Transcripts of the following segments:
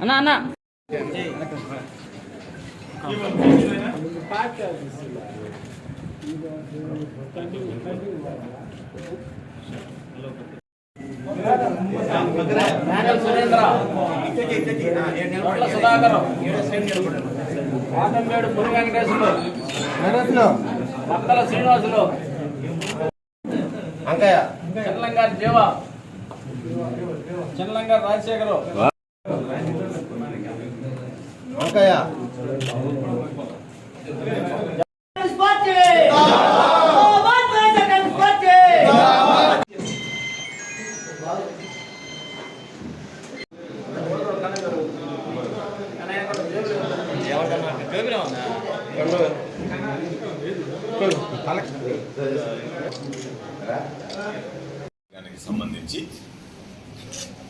అన్న అన్న. వాటంబేడు పురి వెంకటేశ్వరులు మక్కల శ్రీనివాసులు. అంకయ్య. చెల్లంగారి జీవ. చిన్నంగా రాజశేఖర్ అంకయ్య వైఎస్ఆర్ పార్టీ దానికి సంబంధించి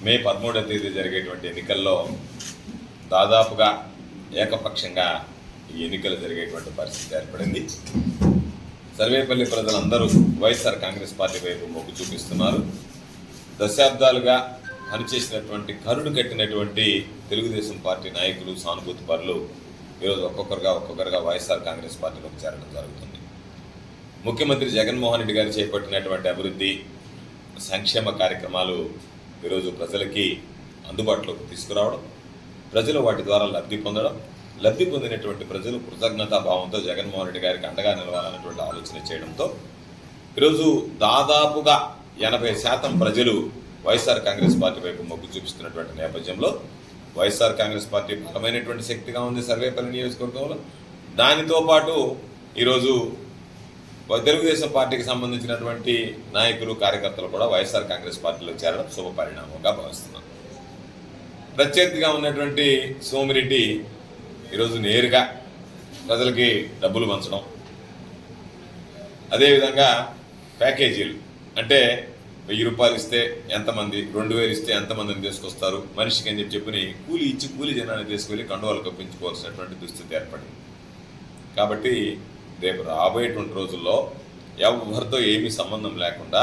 మే పదమూడవ తేదీ జరిగేటువంటి ఎన్నికల్లో దాదాపుగా ఏకపక్షంగా ఈ ఎన్నికలు జరిగేటువంటి పరిస్థితి ఏర్పడింది. సర్వేపల్లి ప్రజలందరూ వైఎస్ఆర్ కాంగ్రెస్ పార్టీ వైపు మొగ్గు చూపిస్తున్నారు. దశాబ్దాలుగా పనిచేసినటువంటి కరుడు కట్టినటువంటి తెలుగుదేశం పార్టీ నాయకులు సానుభూతి పరులు ఈరోజు ఒక్కొక్కరుగా ఒక్కొక్కరుగా వైఎస్ఆర్ కాంగ్రెస్ పార్టీలోకి చేరడం జరుగుతుంది. ముఖ్యమంత్రి జగన్మోహన్ రెడ్డి గారు చేపట్టినటువంటి అభివృద్ధి సంక్షేమ కార్యక్రమాలు ఈరోజు ప్రజలకి అందుబాటులోకి తీసుకురావడం ప్రజలు వాటి ద్వారా లబ్ధి పొందడం లబ్ధి పొందినటువంటి ప్రజలు కృతజ్ఞతా భావంతో జగన్మోహన్ రెడ్డి గారికి అండగా నిలవాలన్నటువంటి ఆలోచన చేయడంతో ఈరోజు దాదాపుగా ఎనభై శాతం ప్రజలు వైఎస్ఆర్ కాంగ్రెస్ పార్టీ వైపు మొగ్గు చూపిస్తున్నటువంటి నేపథ్యంలో వైఎస్ఆర్ కాంగ్రెస్ పార్టీ బలమైనటువంటి శక్తిగా ఉంది సర్వేపల్లి నియోజకవర్గంలో. దానితో పాటు ఈరోజు తెలుగుదేశం పార్టీకి సంబంధించినటువంటి నాయకులు కార్యకర్తలు కూడా వైఎస్ఆర్ కాంగ్రెస్ పార్టీలో చేరడం శుభ పరిణామంగా భావిస్తున్నాం. ప్రత్యర్థిగా ఉన్నటువంటి సోమిరెడ్డి ఈరోజు నేరుగా ప్రజలకి డబ్బులు పంచడం అదేవిధంగా ప్యాకేజీలు. అంటే వెయ్యి రూపాయలు ఇస్తే ఎంతమంది రెండు వేలు ఇస్తే ఎంతమందిని తీసుకొస్తారు? మనిషికి అని చెప్పి చెప్పి కూలి ఇచ్చి కూలి జనాన్ని తీసుకువెళ్ళి కండువాలు కప్పించుకోవాల్సినటువంటి దుస్థితి ఏర్పడింది. కాబట్టి రేపు రాబోయేటువంటి రోజుల్లో ఎవరితో ఏమీ సంబంధం లేకుండా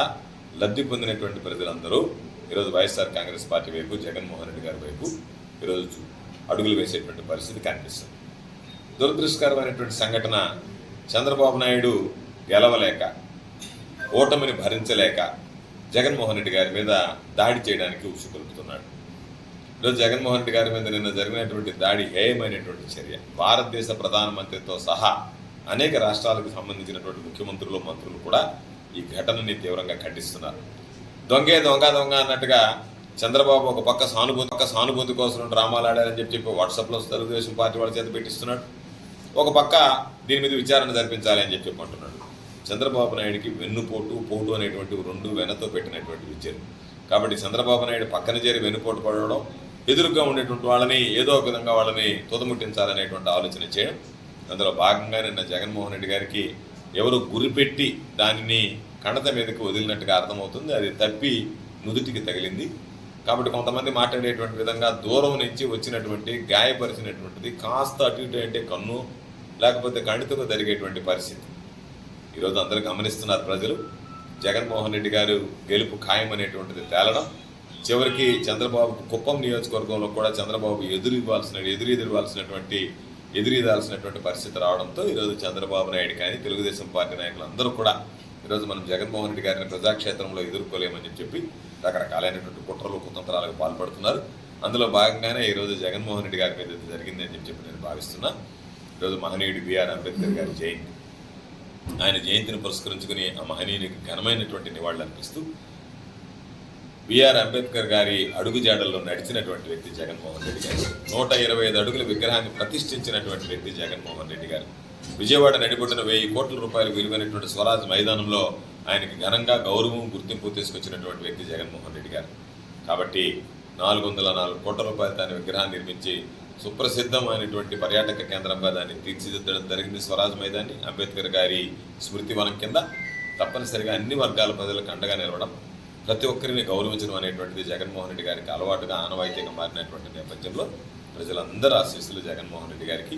లబ్ధి పొందినటువంటి ప్రజలందరూ ఈరోజు వైఎస్ఆర్ కాంగ్రెస్ పార్టీ వైపు జగన్మోహన్ రెడ్డి గారి వైపు ఈరోజు అడుగులు వేసేటువంటి పరిస్థితి కనిపిస్తుంది. దురదృష్టకరమైనటువంటి సంఘటన చంద్రబాబు నాయుడు గెలవలేక ఓటమిని భరించలేక జగన్మోహన్ రెడ్డి గారి మీద దాడి చేయడానికి ఉసుకొలుపుతున్నాడు ఈరోజు జగన్మోహన్ రెడ్డి గారి మీద నిన్న జరిగినటువంటి దాడి హేయమైనటువంటి చర్య. భారతదేశ ప్రధానమంత్రితో సహా అనేక రాష్ట్రాలకు సంబంధించినటువంటి ముఖ్యమంత్రులు మంత్రులు కూడా ఈ ఘటనని తీవ్రంగా ఖండిస్తున్నారు. దొంగే దొంగ దొంగ అన్నట్టుగా చంద్రబాబు ఒక పక్క సానుభూతి పక్క సానుభూతి కోసం డ్రామాలు ఆడారని చెప్పి చెప్పి వాట్సాప్లో తెలుగుదేశం పార్టీ వాళ్ళ చేత పెట్టిస్తున్నాడు. ఒక పక్క దీని మీద విచారణ జరిపించాలి అని చెప్పి అంటున్నాడు చంద్రబాబు నాయుడికి వెన్నుపోటు పోటు అనేటువంటి రెండు వెనతో పెట్టినటువంటి విద్యలు. కాబట్టి చంద్రబాబు నాయుడు పక్కన చేరి వెన్నుపోటు పడడం ఎదురుగా ఉండేటువంటి వాళ్ళని ఏదో ఒక విధంగా వాళ్ళని తుదముట్టించాలనేటువంటి ఆలోచన చేయడం అందులో భాగంగా నిన్న జగన్మోహన్ రెడ్డి గారికి ఎవరు గురిపెట్టి దానిని కణత మీదకి వదిలినట్టుగా అర్థమవుతుంది. అది తప్పి నుదుటికి తగిలింది. కాబట్టి కొంతమంది మాట్లాడేటువంటి విధంగా దూరం నుంచి వచ్చినటువంటి గాయపరిచినటువంటిది కాస్త అటు ఇటు అంటే కన్ను లేకపోతే కణితకు జరిగేటువంటి పరిస్థితి. ఈరోజు అందరూ గమనిస్తున్నారు ప్రజలు. జగన్మోహన్ రెడ్డి గారు గెలుపు ఖాయం అనేటువంటిది తేలడం. చివరికి చంద్రబాబు కుప్పం నియోజకవర్గంలో కూడా చంద్రబాబు ఎదురు ఇవ్వాల్సిన ఎదురు ఎదురువాల్సినటువంటి ఎదురీదాల్సినటువంటి పరిస్థితి రావడంతో ఈరోజు చంద్రబాబు నాయుడు కానీ తెలుగుదేశం పార్టీ నాయకులు అందరూ కూడా ఈరోజు మనం జగన్మోహన్ రెడ్డి గారిని ప్రజాక్షేత్రంలో ఎదుర్కోలేమని చెప్పి రకరకాలైనటువంటి కుట్రలు కుతంత్రాలకు పాల్పడుతున్నారు. అందులో భాగంగానే ఈరోజు జగన్మోహన్ రెడ్డి గారి మీద జరిగిందని చెప్పి నేను భావిస్తున్నా. ఈరోజు మహనీయుడు బిఆర్ అంబేద్కర్ గారి జయంతి. ఆయన జయంతిని పురస్కరించుకుని ఆ మహనీయునికి ఘనమైనటువంటి నివాళులు అనిపిస్తూ బిఆర్ అంబేద్కర్ గారి అడుగుజాడల్లో నడిచినటువంటి వ్యక్తి జగన్మోహన్ రెడ్డి గారు. నూట ఇరవై ఐదు అడుగుల విగ్రహాన్ని ప్రతిష్ఠించినటువంటి వ్యక్తి జగన్మోహన్ రెడ్డి గారు. విజయవాడ నడిబొడ్డున వెయ్యి కోట్ల రూపాయలు విలువైనటువంటి స్వరాజ్ మైదానంలో ఆయనకి ఘనంగా గౌరవం గుర్తింపు తీసుకొచ్చినటువంటి వ్యక్తి జగన్మోహన్ రెడ్డి గారు. కాబట్టి నాలుగు వందల నాలుగు కోట్ల రూపాయలు దాని విగ్రహాన్ని నిర్మించి సుప్రసిద్ధమైనటువంటి పర్యాటక కేంద్రంగా దాన్ని తీర్చిదిద్దడం జరిగింది స్వరాజ్ మైదాన్ని. అంబేద్కర్ గారి స్మృతి వనం కింద తప్పనిసరిగా అన్ని వర్గాల ప్రజలకు అండగా నిలవడం ప్రతి ఒక్కరిని గౌరవించడం అనేటువంటిది జగన్మోహన్ రెడ్డి గారికి అలవాటుగా ఆనవాయితీగా మారినటువంటి నేపథ్యంలో ప్రజలందరూ ఆశీస్సులు జగన్మోహన్ రెడ్డి గారికి.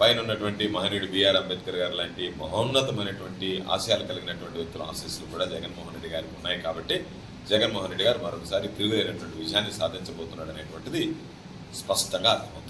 పైన ఉన్నటువంటి మహనీయుడు బిఆర్ అంబేద్కర్ గారు లాంటి మహోన్నతమైనటువంటి ఆశయాలు కలిగినటువంటి వ్యక్తుల ఆశీస్సులు కూడా జగన్మోహన్ రెడ్డి గారికి ఉన్నాయి కాబట్టి జగన్మోహన్ రెడ్డి గారు మరొకసారి తిరుగులేనటువంటి విజయాన్ని సాధించబోతున్నాడు అనేటువంటిది స్పష్టంగా అర్థమవుతుంది.